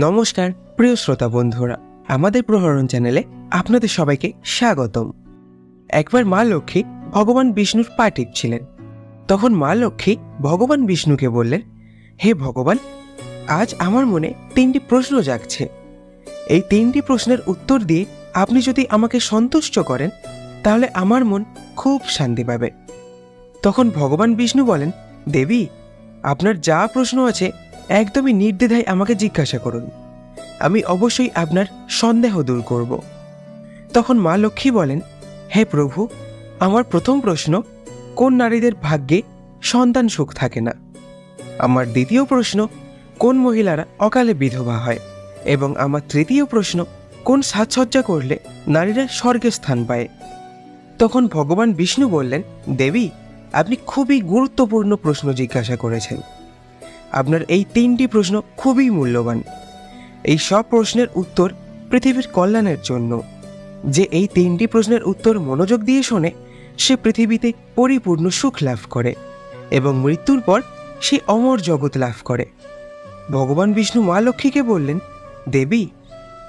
নমস্কার, প্রিয় শ্রোতা বন্ধুরা। আমাদের প্রহরণ চ্যানেলে আপনাদের সবাইকে স্বাগতম। একবার মা লক্ষ্মী ভগবান বিষ্ণুর পা টিপছিলেন তখন মা লক্ষ্মী ভগবান বিষ্ণুকে বললেন, হে ভগবান, আজ আমার মনে তিনটি প্রশ্ন জাগছে। এই তিনটি প্রশ্নের উত্তর দিয়ে আপনি যদি আমাকে সন্তুষ্ট করেন, তাহলে আমার মন খুব শান্তি পাবে। তখন ভগবান বিষ্ণু বলেন, দেবী, আপনার যা প্রশ্ন আছে একদমই নির্দ্বিধায় আমাকে জিজ্ঞাসা করুন। আমি অবশ্যই আপনার সন্দেহ দূর করব। তখন মা লক্ষ্মী বলেন, হে প্রভু, আমার প্রথম প্রশ্ন, কোন নারীদের ভাগ্যে সন্তান সুখ থাকে না? আমার দ্বিতীয় প্রশ্ন, কোন মহিলারা অকালে বিধবা হয়? এবং আমার তৃতীয় প্রশ্ন, কোন সাজসজ্জা করলে নারীরা স্বর্গে স্থান পায়? তখন ভগবান বিষ্ণু বললেন, দেবী, আপনি খুবই গুরুত্বপূর্ণ প্রশ্ন জিজ্ঞাসা করেছেন। আপনার এই তিনটি প্রশ্ন খুবই মূল্যবান। এই সব প্রশ্নের উত্তর পৃথিবীর কল্যাণের জন্য। যে এই তিনটি প্রশ্নের উত্তর মনোযোগ দিয়ে শোনে, সে পৃথিবীতে পরিপূর্ণ সুখ লাভ করে এবং মৃত্যুর পর সে অমর জগৎ লাভ করে। ভগবান বিষ্ণু মা লক্ষ্মীকে বললেন, দেবী,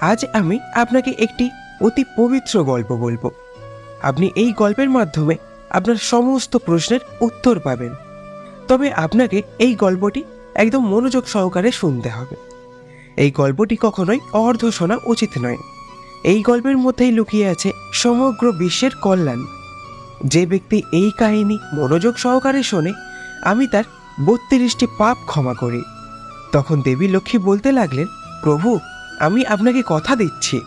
আজ আমি আপনাকে একটি অতি পবিত্র গল্প বলব। আপনি এই গল্পের মাধ্যমে আপনার সমস্ত প্রশ্নের উত্তর পাবেন। তবে আপনাকে এই গল্পটি একদম মনোযোগ সহকারে শুনতে হবে। এই গল্পটি কখনোই অর্ধ শোনা উচিত নয়। এই গল্পের মধ্যেই লুকিয়ে আছে সমগ্র বিশ্বের কল্যাণ। যে ব্যক্তি এই কাহিনী মনোযোগ সহকারে শোনে, আমি তার বত্রিশটি পাপ ক্ষমা করি। তখন দেবী লক্ষ্মী বলতে লাগলেন, প্রভু, আমি আপনাকে কথা দিচ্ছি।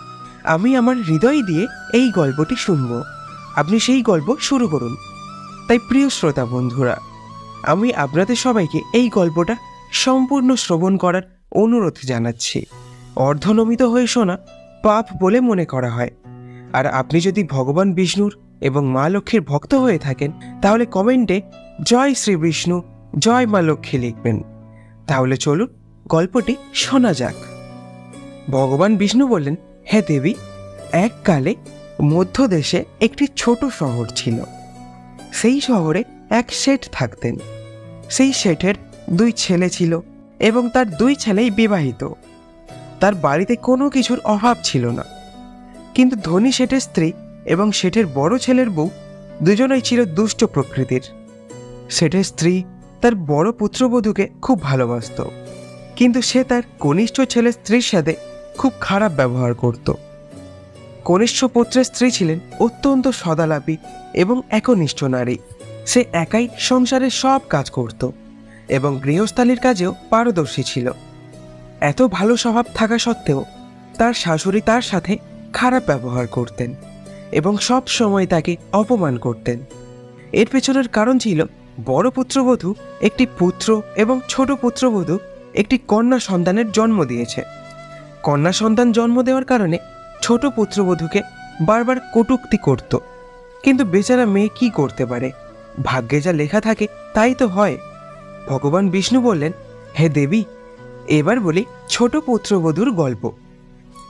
আমি আমার হৃদয় দিয়ে এই গল্পটি শুনব। আপনি সেই গল্প শুরু করুন। তাই প্রিয় শ্রোতা বন্ধুরা, আমি আপনাদের সবাইকে এই গল্পটা সম্পূর্ণ শ্রবণ করার অনুরোধ জানাচ্ছি। অর্ধনমিত হয়ে শোনা, পাপ বলে মনে করা হয়। আর আপনি যদি ভগবান বিষ্ণুর এবং মা লক্ষ্মীর ভক্ত হয়ে থাকেন, তাহলে কমেন্টে জয় শ্রী বিষ্ণু, জয় মা লক্ষ্মী লিখবেন। তাহলে চলুন গল্পটি শোনা যাক। ভগবান বিষ্ণু বললেন, হে দেবী, এককালে মধ্যদেশে একটি ছোট শহর ছিল। সেই শহরে এক শেঠ থাকতেন। সেই শেঠের দুই ছেলে ছিল এবং তার দুই ছেলেই বিবাহিত। তার বাড়িতে কোনো কিছুর অভাব ছিল না। কিন্তু ধনী শেঠের স্ত্রী এবং শেঠের বড় ছেলের বউ দুজনেই ছিল দুষ্ট প্রকৃতির। শেঠের স্ত্রী তার বড় পুত্রবধূকে খুব ভালোবাসত। কিন্তু সে তার কনিষ্ঠ ছেলের স্ত্রীর সাথে খুব খারাপ ব্যবহার করত। কনিষ্ঠ পুত্রের স্ত্রী ছিলেন অত্যন্ত সদালাপী এবং একনিষ্ঠ নারী। সে একাই সংসারের সব কাজ করত। এবং গৃহস্থালির কাজেও পারদর্শী ছিল। এত ভালো স্বভাব থাকা সত্ত্বেও তার শাশুড়ি তার সাথে খারাপ ব্যবহার করতেন এবং সব সময় তাকে অপমান করতেন। এর পেছনের কারণ ছিল বড় পুত্রবধূ একটি পুত্র এবং ছোট পুত্রবধূ একটি কন্যা সন্তানের জন্ম দিয়েছে। কন্যা সন্তান জন্ম দেওয়ার কারণে ছোট পুত্রবধূকে বারবার কটূক্তি করত। কিন্তু বেচারা মেয়ে কি করতে পারে? ভাগ্যে যা লেখা থাকে তাই তো হয়। ভগবান বিষ্ণু বললেন, হে দেবী, এবার বলি ছোট পুত্রবধূর গল্প।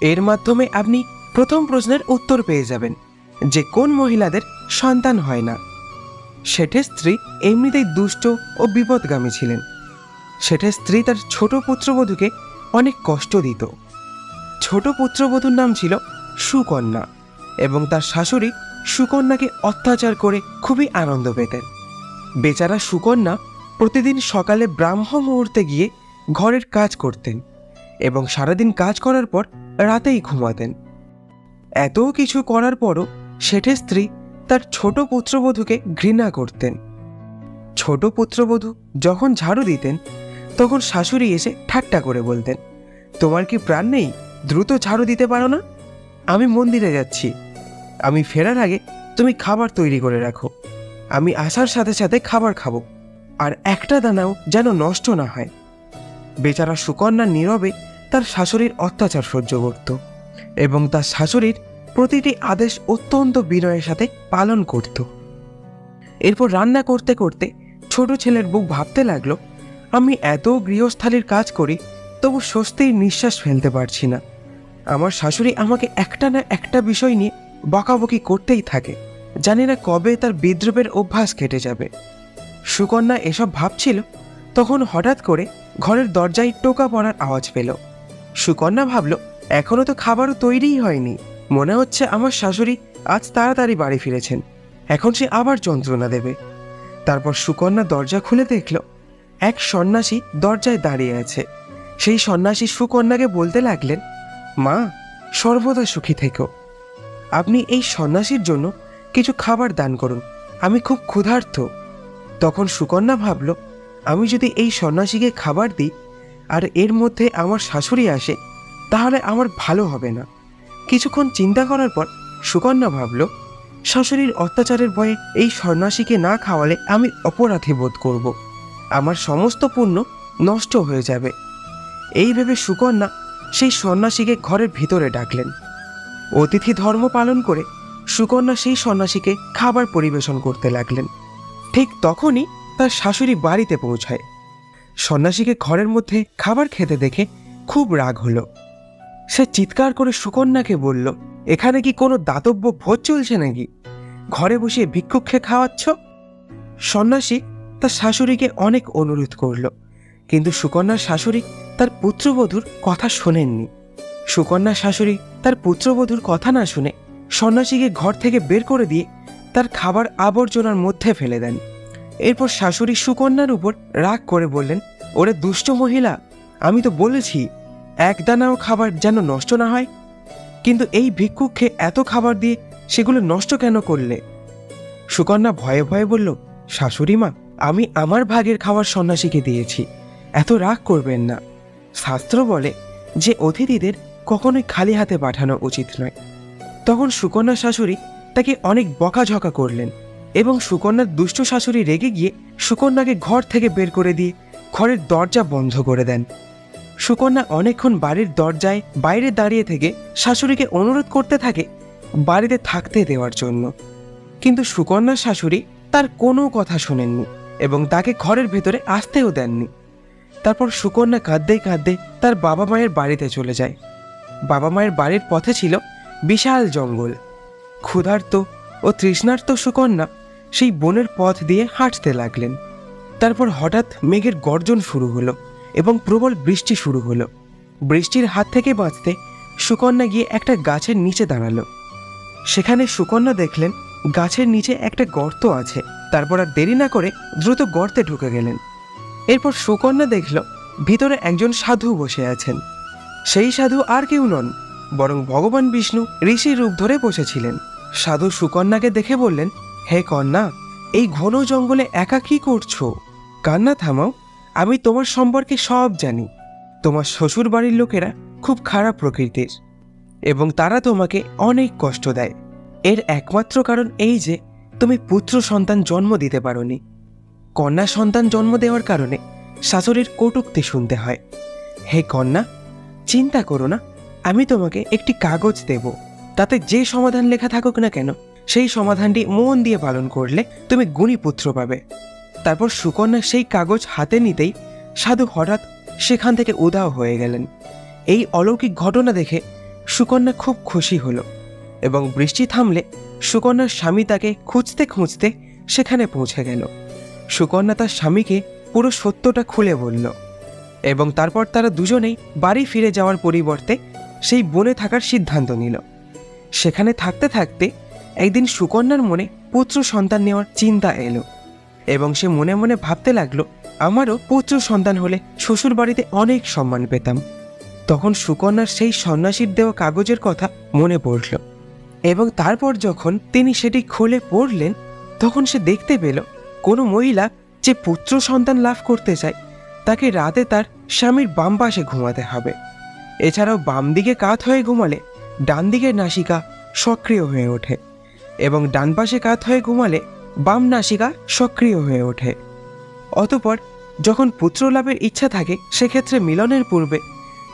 এর মাধ্যমে আপনি প্রথম প্রশ্নের উত্তর পেয়ে যাবেন যে কোন মহিলাদের সন্তান হয় না। শেঠের স্ত্রী এমনিতেই দুষ্ট ও বিপদগামী ছিলেন। শেঠের স্ত্রী তার ছোট পুত্রবধূকে অনেক কষ্ট দিত। ছোট পুত্রবধূর নাম ছিল সুকন্যা এবং তার শাশুড়ি সুকন্যাকে অত্যাচার করে খুবই আনন্দ পেতেন। বেচারা সুকন্যা প্রতিদিন সকালে ব্রাহ্ম মুহূর্তে গিয়ে ঘরের কাজ করতেন এবং সারাদিন কাজ করার পর রাতেই ঘুমাতেন। এত কিছু করার পরও শেঠের স্ত্রী তার ছোট পুত্রবধূকে ঘৃণা করতেন। ছোট পুত্রবধূ যখন ঝাড়ু দিতেন, তখন শাশুড়ি এসে ঠাট্টা করে বলতেন, তোমার কি প্রাণ নেই? দ্রুত ঝাড়ু দিতে পারো না? আমি মন্দিরে যাচ্ছি। আমি ফেরার আগে তুমি খাবার তৈরি করে রাখো। আমি আসার সাথে সাথে খাবার খাব। আর একটা দানাও যেন নষ্ট না হয়। বেচারা সুকন্যা নীরবে তার শাশুড়ির অত্যাচার সহ্য করত এবং তার শাশুড়ির প্রতিটি আদেশ অত্যন্ত বিনয়ের সাথে পালন করত। এরপর রান্না করতে করতে ছোট ছেলের বুক ভাবতে লাগল, আমি এত গৃহস্থালির কাজ করি, তবু স্বস্তির নিঃশ্বাস ফেলতে পারছি না। আমার শাশুড়ি আমাকে একটা না একটা বিষয় নিয়ে বকাবকি করতেই থাকে। জানি না কবে তার বিদ্রুপের অভ্যাস কেটে যাবে। সুকন্যা এসব ভাবছিল, তখন হঠাৎ করে ঘরের দরজায় টোকা পড়ার আওয়াজ পেল। সুকন্যা ভাবল এখনও তো খাবারও তৈরিই হয়নি। মনে হচ্ছে আমার শাশুড়ি আজ তাড়াতাড়ি বাড়ি ফিরেছেন। এখন সে আবার যন্ত্রণা দেবে। তারপর সুকন্যা দরজা খুলে দেখল, এক সন্ন্যাসী দরজায় দাঁড়িয়ে আছে। সেই সন্ন্যাসী সুকন্যাকে বলতে লাগলেন, মা, সর্বদা সুখী থেকো। আপনি এই সন্ন্যাসীর জন্য কিছু খাবার দান করুন। আমি খুব ক্ষুধার্ত। তখন সুকন্যা ভাবল, আমি যদি এই সন্ন্যাসীকে খাবার দিই আর এর মধ্যে আমার শাশুড়ি আসে, তাহলে আমার ভালো হবে না। কিছুক্ষণ চিন্তা করার পর সুকন্যা ভাবল, শাশুড়ির অত্যাচারের ভয়ে এই সন্ন্যাসীকে না খাওয়ালে আমি অপরাধী বোধ করব। আমার সমস্ত পুণ্য নষ্ট হয়ে যাবে। এই ভেবে সুকন্যা সেই সন্ন্যাসীকে ঘরের ভিতরে ডাকলেন। অতিথি ধর্ম পালন করে সুকন্যা সেই সন্ন্যাসীকে খাবার পরিবেশন করতে লাগলেন। ঠিক তখনই তার শাশুড়ি বাড়িতে পৌঁছায়। সন্ন্যাসীকে ঘরের মধ্যে খাবার খেতে দেখে খুব রাগ হলো। সে চিৎকার করে সুকন্যাকে বলল, এখানে কি কোনো দাতব্য ভোজ চলছে নাকি? ঘরে বসে ভিক্ষুক খেয়ে খাওয়াচ্ছ? সন্ন্যাসী তার শাশুড়িকে অনেক অনুরোধ করল, কিন্তু সুকন্যার শাশুড়ি তার পুত্রবধূর কথা শোনেননি। সুকন্যার শাশুড়ি তার পুত্রবধূর কথা না শুনে সন্ন্যাসীকে ঘর থেকে বের করে দিয়ে তার খাবার আবর্জনার মধ্যে ফেলে দেন। এরপর শাশুড়ি সুকন্যার উপর রাগ করে বললেন, ওরে দুষ্ট মহিলা, আমি তো বলেছি, এক দানাও খাবার যেন নষ্ট না হয়। কিন্তু এই ভিক্ষুককে এত খাবার দিয়ে সেগুলো নষ্ট কেন করলে? সুকন্যা ভয়ে ভয়ে বলল, শাশুড়ি মা, আমি আমার ভাগের খাবার সন্ন্যাসীকে দিয়েছি, এত রাগ করবেন না। শাস্ত্র বলে যে অতিথিদের কখনোই খালি হাতে পাঠানো উচিত নয়। তখন সুকন্যা শাশুড়ি তাকে অনেক বকাঝকা করলেন এবং সুকন্যার দুষ্ট শাশুড়ি রেগে গিয়ে সুকন্যাকে ঘর থেকে বের করে দিয়ে ঘরের দরজা বন্ধ করে দেন। সুকন্যা অনেকক্ষণ বাড়ির দরজায় বাইরে দাঁড়িয়ে থেকে শাশুড়িকে অনুরোধ করতে থাকে বাড়িতে থাকতে দেওয়ার জন্য। কিন্তু সুকন্যার শাশুড়ি তার কোনো কথা শোনেননি এবং তাকে ঘরের ভেতরে আসতেও দেননি। তারপর সুকন্যা কাঁদতে কাঁদতে তার বাবা মায়ের বাড়িতে চলে যায়। বাবা মায়ের বাড়ির পথে ছিল বিশাল জঙ্গল। ক্ষুধার্ত ও তৃষ্ণার্ত সুকন্যা সেই বনের পথ দিয়ে হাঁটতে লাগলেন। তারপর হঠাৎ মেঘের গর্জন শুরু হলো এবং প্রবল বৃষ্টি শুরু হলো। বৃষ্টির হাত থেকে বাঁচতে সুকন্যা গিয়ে একটা গাছের নিচে দাঁড়াল। সেখানে সুকন্যা দেখলেন গাছের নিচে একটা গর্ত আছে। তারপর আর দেরি না করে দ্রুত গর্তে ঢুকে গেলেন। এরপর সুকন্যা দেখল ভিতরে একজন সাধু বসে আছেন। সেই সাধু আর কেউ নন, বরং ভগবান বিষ্ণু ঋষি রূপ ধরে বসেছিলেন। সাধু সুকন্যাকে দেখে বললেন, হে কন্যা, এই ঘন জঙ্গলে একা কি করছ? কান্না থামাও, আমি তোমার সম্পর্কে সব জানি। তোমার শ্বশুর বাড়ির লোকেরা খুব খারাপ প্রকৃতির এবং তারা তোমাকে অনেক কষ্ট দেয়। এর একমাত্র কারণ এই যে, তুমি পুত্র সন্তান জন্ম দিতে পারোনি। কন্যা সন্তান জন্ম দেওয়ার কারণে শাশুড়ির কটুক্তি শুনতে হয়। হে কন্যা, চিন্তা করো না, আমি তোমাকে একটি কাগজ দেব। তাতে যে সমাধান লেখা থাকুক না কেন, সেই সমাধানটি মন দিয়ে পালন করলে তুমি গুণী পুত্র পাবে। তারপর সুকন্যা সেই কাগজ হাতে নিতেই সাধু হঠাৎ সেখান থেকে উদাও হয়ে গেলেন। এই অলৌকিক ঘটনা দেখে সুকন্যা খুব খুশি হলো এবং বৃষ্টি থামলে সুকন্যার স্বামী তাকে খুঁজতে খুঁজতে সেখানে পৌঁছে গেল। সুকন্যা তার স্বামীকে পুরো সত্যটা খুলে বলল এবং তারপর তারা দুজনেই বাড়ি ফিরে যাওয়ার পরিবর্তে সেই বনে থাকার সিদ্ধান্ত নিল। সেখানে থাকতে থাকতে একদিন সুকন্যার মনে পুত্র সন্তান নেওয়ার চিন্তা এলো এবং সে মনে মনে ভাবতে লাগল, আমারও পুত্র সন্তান হলে শ্বশুর বাড়িতে অনেক সম্মান পেতাম। তখন সুকন্যার সেই সন্ন্যাসীর দেওয়া কাগজের কথা মনে পড়ল এবং তারপর যখন তিনি সেটি খুলে পড়লেন, তখন সে দেখতে পেল, কোনো মহিলা যে পুত্র সন্তান লাভ করতে চায়, তাকে রাতে তার স্বামীর বাম পাশে ঘুমাতে হবে। এছাড়াও বাম দিকে কাত হয়ে ঘুমালে ডান দিকের নাসিকা সক্রিয় হয়ে ওঠে এবং ডান পাশে কাত হয়ে ঘুমালে বাম নাসিকা সক্রিয় হয়ে ওঠে। অতপর যখন পুত্র লাভের ইচ্ছা থাকে, সেক্ষেত্রে মিলনের পূর্বে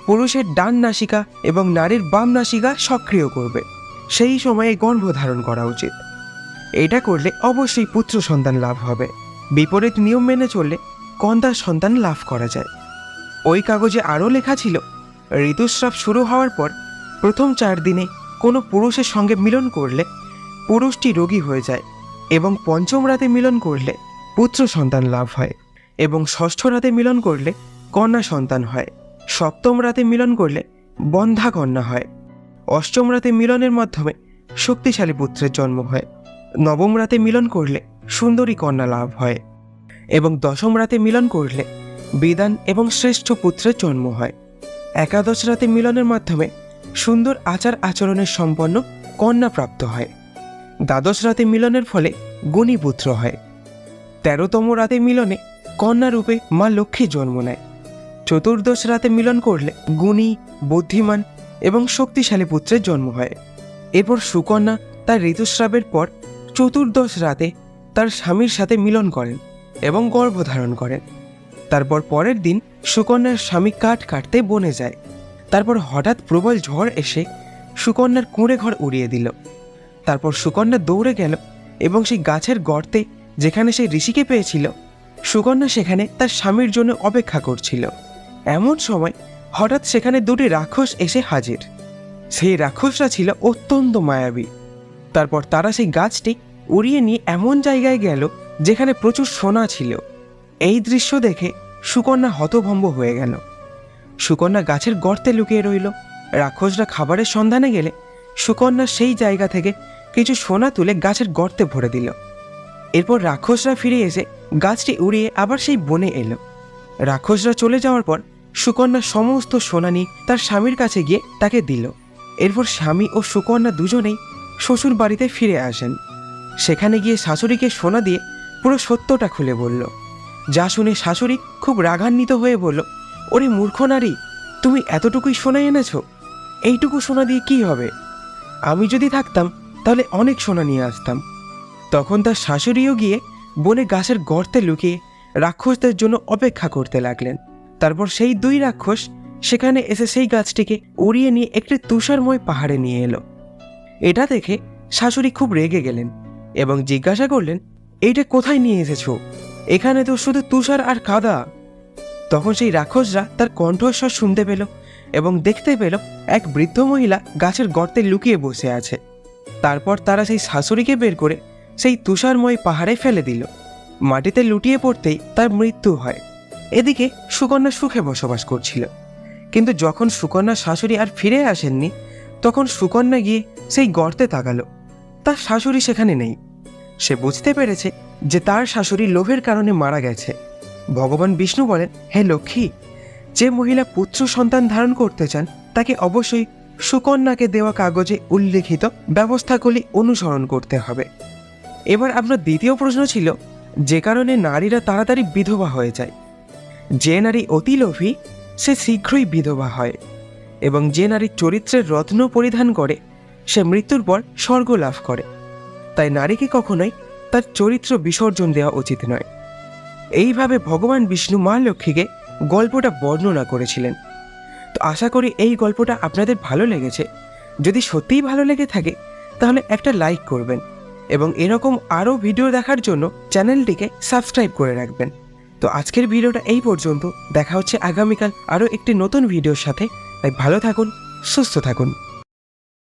পুরুষের ডান নাসিকা এবং নারীর বাম নাসিকা সক্রিয় করবে। সেই সময়ে গর্ভধারণ করা উচিত। এটা করলে অবশ্যই পুত্র সন্তান লাভ হবে। বিপরীত নিয়ম মেনে চললে কন্যা সন্তান লাভ করা যায়। ওই কাগজে আরও লেখা ছিল, ঋতুস্রাব শুরু হওয়ার পর প্রথম চার দিনে কোনো পুরুষের সঙ্গে মিলন করলে পুরুষটি রোগী হয়ে যায় এবং পঞ্চম রাতে মিলন করলে পুত্র সন্তান লাভ হয় এবং ষষ্ঠ রাতে মিলন করলে কন্যা সন্তান হয়। সপ্তম রাতে মিলন করলে বন্ধা কন্যা হয়। অষ্টম রাতে মিলনের মাধ্যমে শক্তিশালী পুত্রের জন্ম হয়। নবম রাতে মিলন করলে সুন্দরী কন্যা লাভ হয় এবং দশম রাতে মিলন করলে বিধান এবং শ্রেষ্ঠ পুত্রের জন্ম হয়। একাদশ রাতে মিলনের মাধ্যমে সুন্দর আচার আচরণের সম্পন্ন কন্যা প্রাপ্ত হয়। দ্বাদশ রাতে মিলনের ফলে গুণী পুত্র হয়। তেরোতম রাতে মিলনে কন্যা রূপে মা লক্ষ্মী জন্ম নেয়। চতুর্দশ রাতে মিলন করলে গুণী, বুদ্ধিমান এবং শক্তিশালী পুত্রের জন্ম হয়। এরপর সুকন্যা তার ঋতুস্রাবের পর চতুর্দশ রাতে তার স্বামীর সাথে মিলন করেন এবং গর্ভধারণ করেন। তারপর পরের দিন সুকন্যার স্বামী কাঠ কাটতে বনে যায়। তারপর হঠাৎ প্রবল ঝড় এসে সুকন্যার কুঁড়ে ঘর উড়িয়ে দিল। তারপর সুকন্যা দৌড়ে গেল এবং সেই গাছের গর্তে যেখানে সে ঋষিকে পেয়েছিল, সুকন্যা সেখানে তার স্বামীর জন্য অপেক্ষা করছিল। এমন সময় হঠাৎ সেখানে দুটি রাক্ষস এসে হাজির। সেই রাক্ষসরা ছিল অত্যন্ত মায়াবী। তারপর তারা সেই গাছটি উড়িয়ে নিয়ে এমন জায়গায় গেল যেখানে প্রচুর সোনা ছিল। এই দৃশ্য দেখে সুকন্যা হতভম্ব হয়ে গেল। সুকন্যা গাছের গর্তে লুকিয়ে রইল। রাক্ষসরা খাবারের সন্ধানে গেলে সুকন্যা সেই জায়গা থেকে কিছু সোনা তুলে গাছের গর্তে ভরে দিল। এরপর রাক্ষসরা ফিরে এসে গাছটি উড়িয়ে আবার সেই বনে এলো। রাক্ষসরা চলে যাওয়ার পর সুকন্যা সমস্ত সোনা নিয়ে তার স্বামীর কাছে গিয়ে তাকে দিল। এরপর স্বামী ও সুকন্যা দুজনেই শ্বশুর বাড়িতে ফিরে আসেন। সেখানে গিয়ে শাশুড়িকে সোনা দিয়ে পুরো সত্যটা খুলে বলল। যা শুনে শাশুড়ি খুব রাগান্বিত হয়ে বলল ওরে মূর্খ নারী, তুমি এতটুকুই সোনা এনেছো। এইটুকু সোনা দিয়ে কি হবে? আমি যদি থাকতাম, তাহলে অনেক সোনা নিয়ে আসতাম। তখন তার শাশুড়িও গিয়ে বনে গাছের গর্তে লুকিয়ে রাক্ষসদের জন্য অপেক্ষা করতে লাগলেন। তারপর সেই দুই রাক্ষস সেখানে এসে সেই গাছটিকে উড়িয়ে নিয়ে একটি তুষারময় পাহাড়ে নিয়ে এলো। এটা দেখে শাশুড়ি খুব রেগে গেলেন এবং জিজ্ঞাসা করলেন, এইটা কোথায় নিয়ে এসেছ? এখানে তো শুধু তুষার আর কাদা। তখন সেই রাক্ষসরা তার কণ্ঠস্বর শুনতে পেল এবং দেখতে পেল এক বৃদ্ধ মহিলা গাছের গর্তে লুকিয়ে বসে আছে। তারপর তারা সেই শাশুড়িকে বের করে সেই তুষারময় পাহাড়ে ফেলে দিল। মাটিতে লুটিয়ে পড়তেই তার মৃত্যু হয়। এদিকে সুকন্যা সুখে বসবাস করছিল। কিন্তু যখন সুকন্যা শাশুড়ি আর ফিরে আসেননি, তখন সুকন্যা গিয়ে সেই গর্তে তাকালো। তার শাশুড়ি সেখানে নেই। সে বুঝতে পেরেছে যে তার শাশুড়ি লোভের কারণে মারা গেছে। ভগবান বিষ্ণু বলেন, হে লক্ষ্মী, যে মহিলা পুত্র সন্তান ধারণ করতে চান, তাকে অবশ্যই সুকন্যাকে দেওয়া কাগজে উল্লেখিত ব্যবস্থাগুলি অনুসরণ করতে হবে। এবার আপনার দ্বিতীয় প্রশ্ন ছিল, যে কারণে নারীরা তাড়াতাড়ি বিধবা হয়ে যায়। যে নারী অতি লোভী, সে শীঘ্রই বিধবা হয়। এবং যে নারী চরিত্রের রত্ন পরিধান করে, সে মৃত্যুর পর স্বর্গ লাভ করে। তাই নারীকে কখনোই তার চরিত্র বিসর্জন দেওয়া উচিত নয়। এইভাবে ভগবান বিষ্ণু মা লক্ষ্মীকে গল্পটা বর্ণনা করেছিলেন। তো আশা করি এই গল্পটা আপনাদের ভালো লেগেছে। যদি সত্যিই ভালো লেগে থাকে, তাহলে একটা লাইক করবেন এবং এরকম আরও ভিডিও দেখার জন্য চ্যানেলটিকে সাবস্ক্রাইব করে রাখবেন। তো আজকের ভিডিওটা এই পর্যন্ত। দেখা হচ্ছে আগামীকাল আরও একটি নতুন ভিডিওর সাথে। তাই ভালো থাকুন, সুস্থ থাকুন।